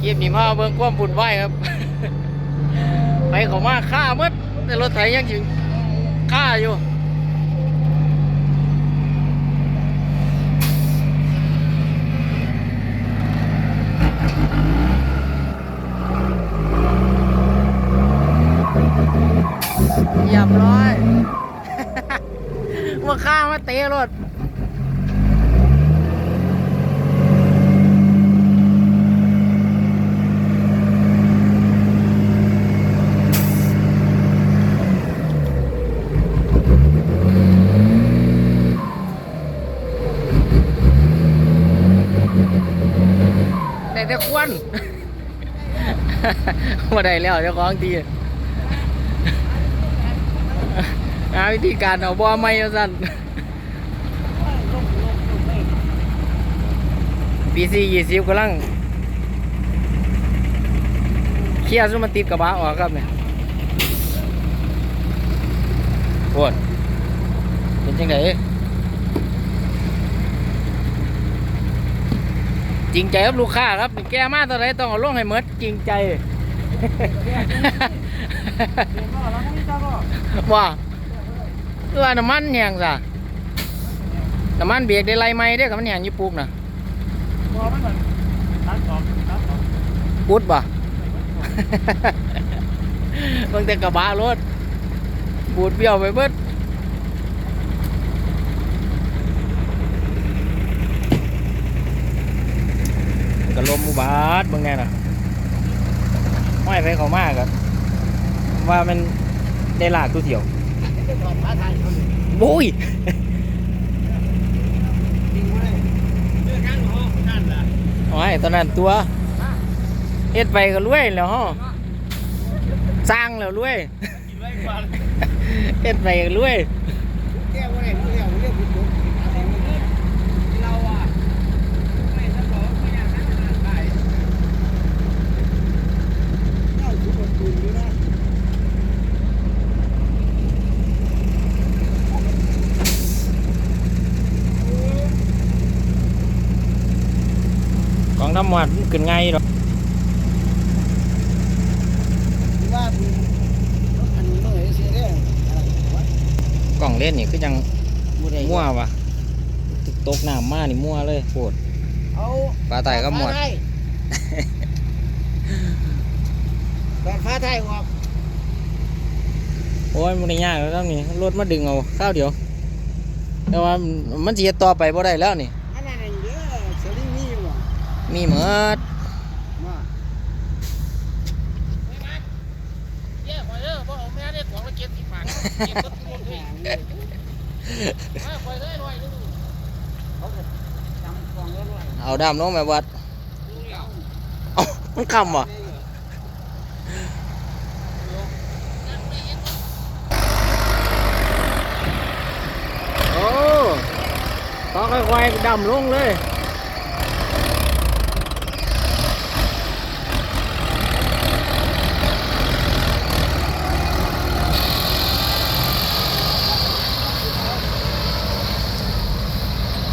เยี่ยมนี่มาเบิ่งความบุญไหวครับ ไปเขามาฆ่าหมดแต่รถไถยังถึงฆ่าอยู่เรียบร้อย ว่าข้ามาเตะรถ ควนมาได้แล้วเจ้าของทีหาวิธีการเอาบ่อไม่สั่นปีซียี่สิบกำลังเคลียร์ซุมันติดกระบะออกครับเนี่ยปวดเป็นจังได จริงใจครับลูกค้าครับแกมาตอนไหนต้องเอาลงให้หมดจริงใจว่าตัวน้ำมันแหงซะน้ำมันเบรกได้ไล่ไหมได้กับมันแหงยู่ปุ๊บนะปุ๊ดบ่เบิ่งแต่กระบะรถปูดเบี้ยวไปเบิด กระลมอุบาทเบิ่งแน่น่ะห้อยไปเขามากครับว่ามันได้ลากตัวเที่ยวบุ้ยโอ้ยตอนนั้นตัวเอ็ดไปก็รวยแล้วฮะสร้างแล้วรวยเอ็ดไปก็รวยกองทำ หมวดมันขึ้นไงหรอกกล่องเล่นนี่คือยังมั่ววะตกน้ำมานี่มั่วเลยโคตรเอาปลาไต่ก็หมดแบนฟ้าไทยออกโอ้ยมันได้ยากแล้วนี่รถมาดึงเอาข้าวเดียว แต่ว่ามันสิเฮ็ดต่อไปบ่ได้แล้วนี่ อันนั้นเองเด้อสลิงนี่อยู่อะ มีเหมือดมาแย่ข่อยเด้อบ่เอาแม่ได้ของละเจ็ดสิบบาทเก็บรถรถพี่มาข่อยได้หน่อยนึงเขาก็จำกองไว้ด้วยเอาดำลงแม่วัดเอ้ามันคำวะโอ้ต้องค่อยๆดำลงเลย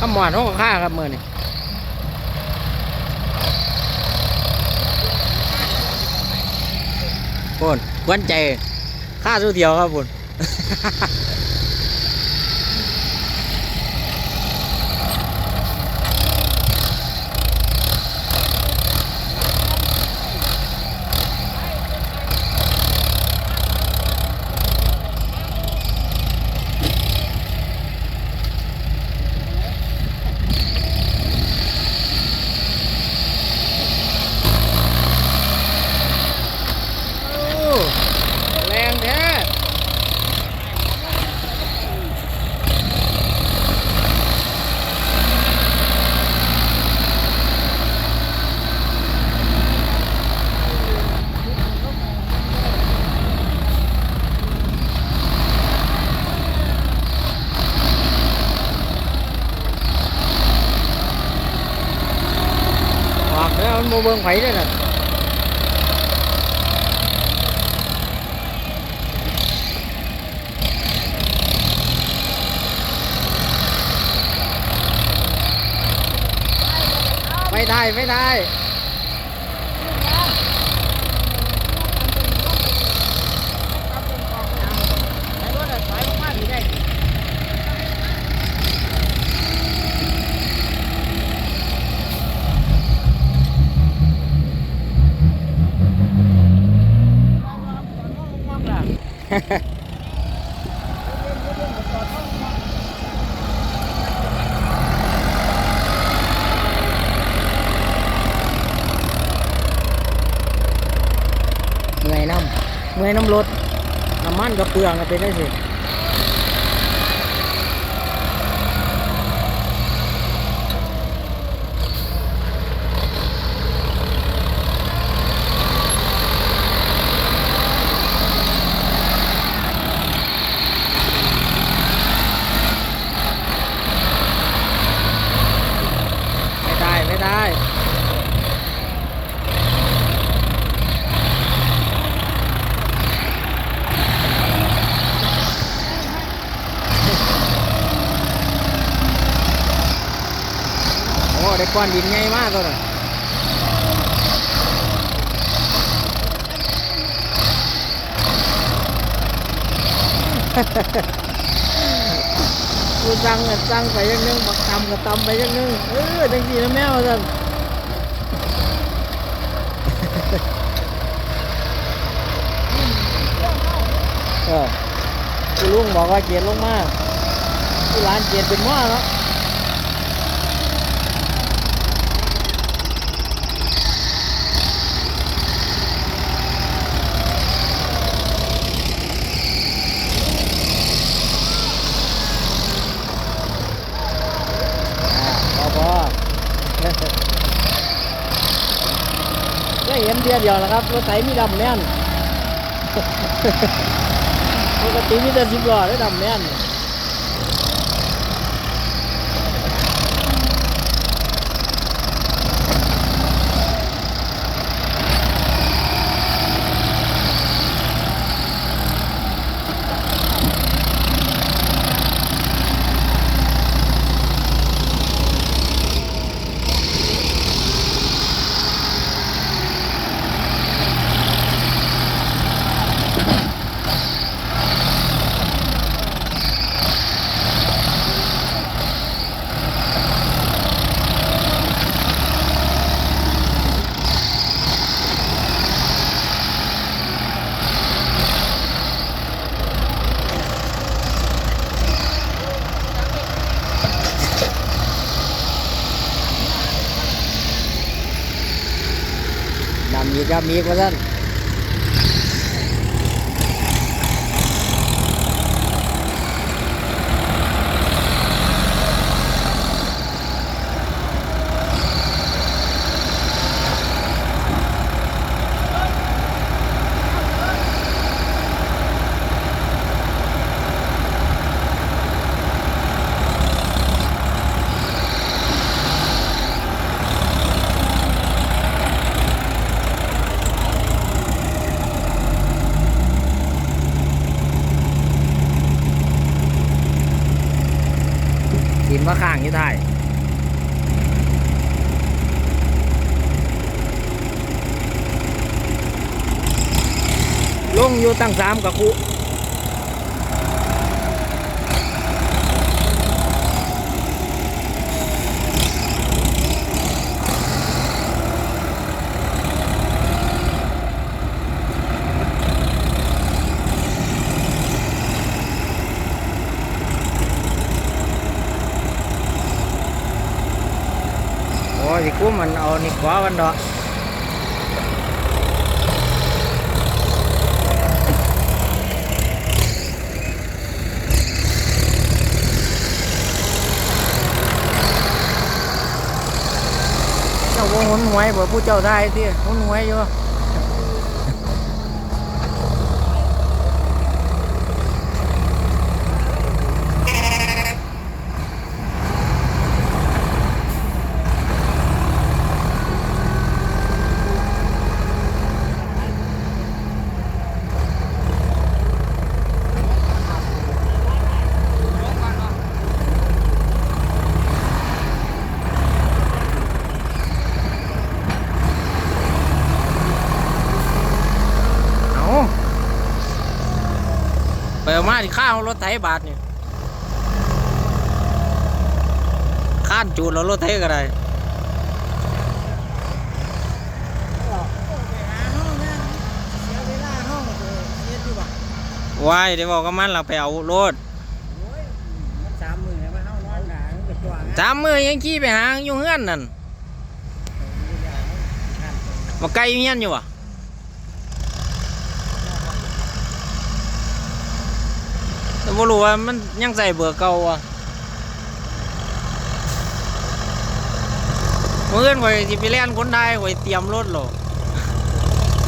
ขมหวานห้องข้าครับมือนี่พุ่นกวนใจข้าสู้เดียวครับพุ่น โอ้แรงแท้ ออกแล้วมันโมเบิงไผด้วยน่ะ ไฟไทยไฟไทย เมื่อยน้ำ เมื่อยน้ำรถน้ำมันก็เปลืองกันเป็นได้สิไม่ได้ ไม่ได้ โอ้ได้ ก้อนดินใหญ่มากเลยกูสั่งกับสั่งไปอยังนึงบักตำกับตำไปอยังนึงเออจังสีนะแมวสั่นเออคุณลุงบอกว่าเกียรลงมาที่ร้านเกียรเป็นหม้อแล้ว พอพอก็ เดียวเดียวแล้วครับรถไถมีดำแน่นปกติมีแต่สิบล้อได้ดำแน่น ดำอีครับมีกว่าสั้น มาข้างอยู่ท้ายลงอยู่ตั้งสามกับคุ โอ้ยสิกุ้มมันเอานี่ขวาวันดอกเจ้าว่าหุนหวยบ่ผู้เจ้าได้ที่หุนหวยอยู่เอาไปเอา มาที่ข้าวรถไถบาทเนี่ยข้านจูดแล้วรถไถก็ได้ไปหาห้องนั่นเสียเวลาห้องเสียดีกว่ายเดี๋ยวบอกกับมันเราไปเอารถสามมื่นแล้วมันเอานอนหนามันก็ตัวงสามมือยังขี่ไปหาอยู่เฮือนนั่นมาไกลเฮียนอยู่อะแต่ บ่รู้ว่ามันยังใส่เบอร์เก่าอะเมื่อเอิ้นข่อยสิไปเล่นคนไทยข่อยเตรียมรถหรอก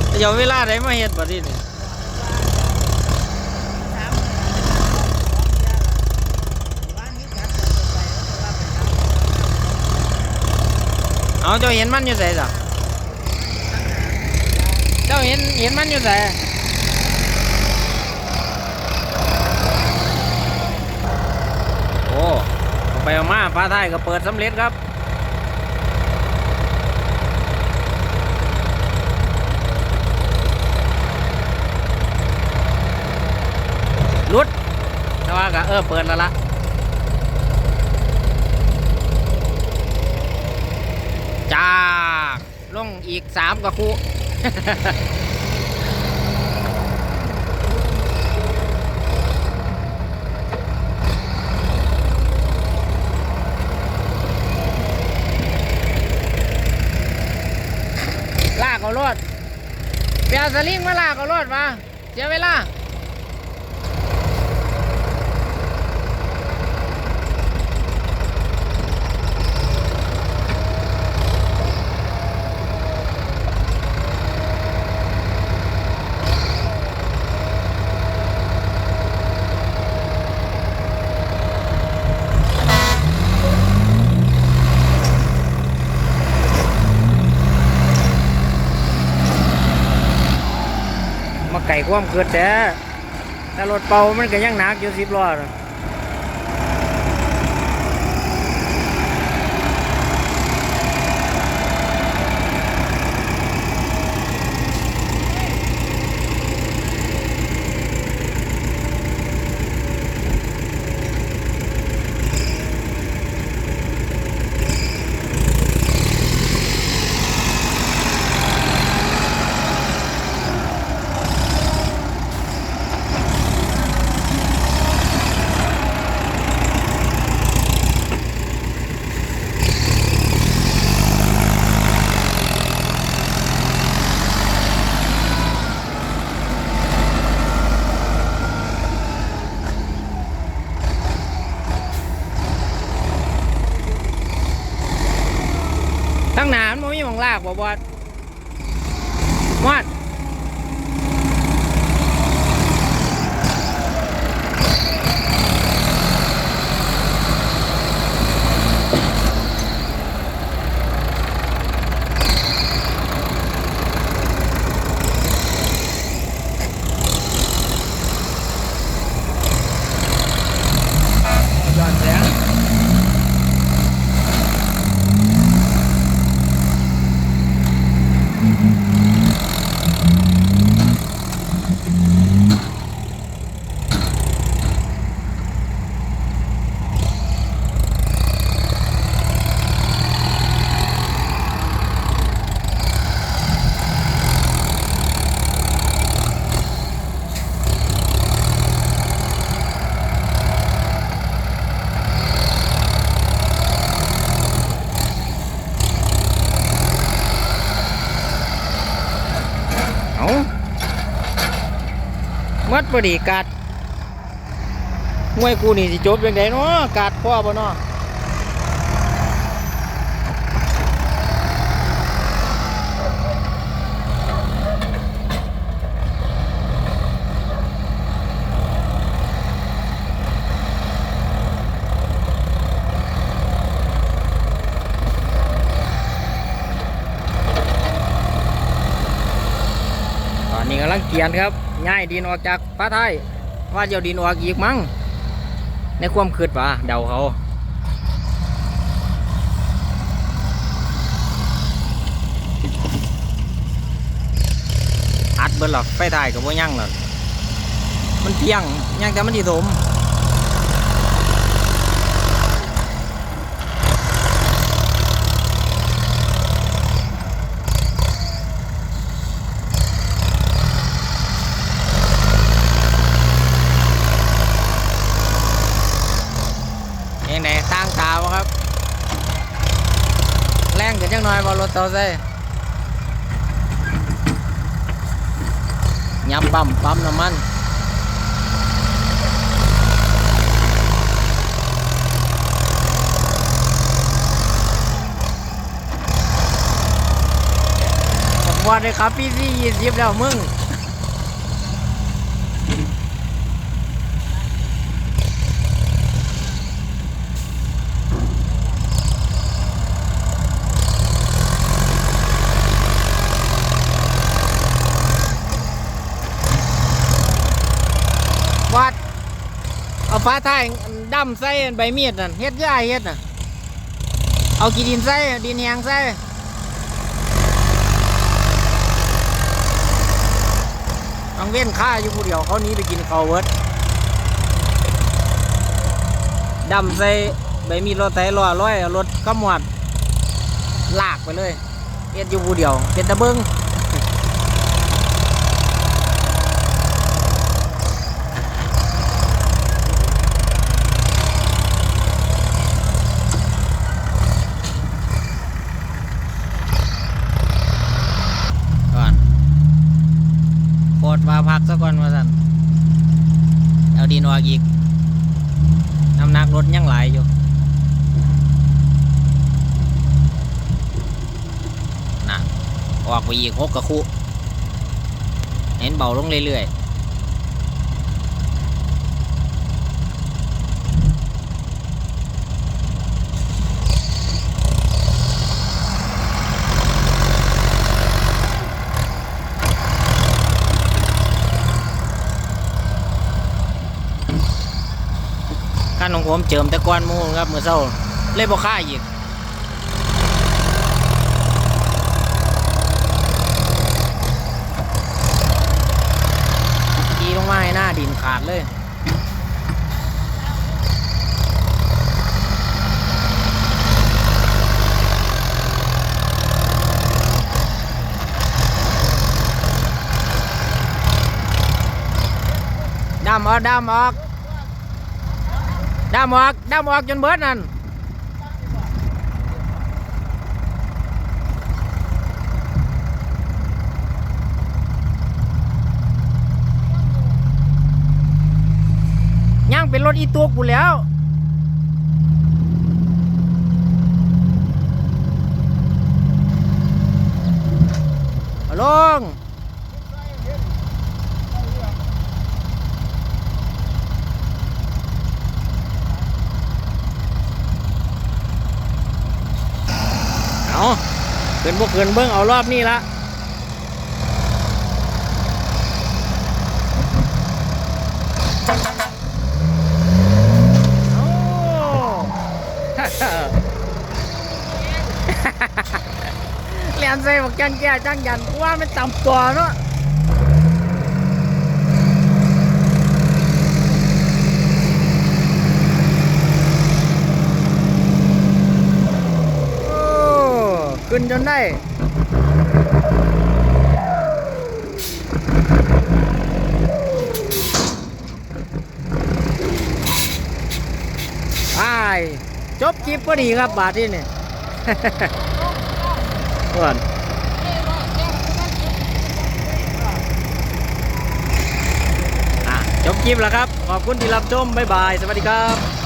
แต่เดี๋ยวเวลาใดมาเฮ็ดบัดนี้นี่สามหมื่นบ้านนี้จัดไปแล้วแต่ว่าไปทำเอาเจ้าเห็นมันอยู่ไสจ้ะเจ้าเห็นเห็นมันอยู่ไสโอ้ เอาไปเอามาฟ้าท้ายก็เปิดสำเร็จครับ รุดแต่ว่าก็เออเปิดแล้วละจากลงอีกสามกระคุ ลากเอารถ เปียสลิงมาลากเอารถมาเสียเวลา ความเกิดแต่แต่รถเป่ามันก็ยังหนักอยู่สิบล้อนะ มัดพอดีกัดมวยกูนี่สิจบยังไงเนาะกัดพ่อบ่เนาะตอนนี้กำลังเกียนครับ ง่ายดินออกจากฟ้าไทยว่าเดี๋ยวดินออกอีกมั้งในความคืดป่ะเดาเขาอัดเบิดหรอกไฟไทยกับว่ายั่งหรอกมันเพียงยังแต่มันดีสม จังหน่อยบ่รถเตาใส่ยับปั๊มปั๊มน้ำมันวาดเลยครับพี่ซี่ยี่สิบแล้วมึง วัด เอาฟ้าท้ายดำใส่ใบมีดนั่นเฮ็ดย่าเฮ็ดน่ะ เอากีดินใส่ดินแหงใส่ต้องเว้นค่าอยู่ผู้เดียวเขานี้ไปกินข้าเวิร์ดดำใส่ใบมีดรถไถล้อร้อยเอารถขมวดลากไปเลยเอ็ดอยู่ผู้เดียวเป็นตะเบิงก่อนโคตรมาพักซะก่อนว่าสันเอาดินออกอีก น้ำหนักรถยังไหลายอยู่ น่ะ ออกไปอีกหกกระคุเห็นเบาลงเรื่อยๆขั้นของผมเจิมแต่ก้อนมูครับมือเศร้า เลยบ่ค่าอีก ขี่ลงมาให้หน้าดินขาดเลยดำออกดำออกดำออกดำออกจนเบิดนั่น เป็นรถอีตัวกูแล้วเอาลงเอาเกินพวกเกินเบิ้งเอารอบนี้ละโอ้ เลียนใส่บอกจังแก่จังยันกูว่าไม่ต่ำตัวเนาะโอ้ขึ้นจนได้ ไป จบคลิปพอดีครับบาทที่นี่ก่อนอะจบคลิปแล้วครับ ขอบคุณที่รับชม บ๊ายบาย สวัสดีครับ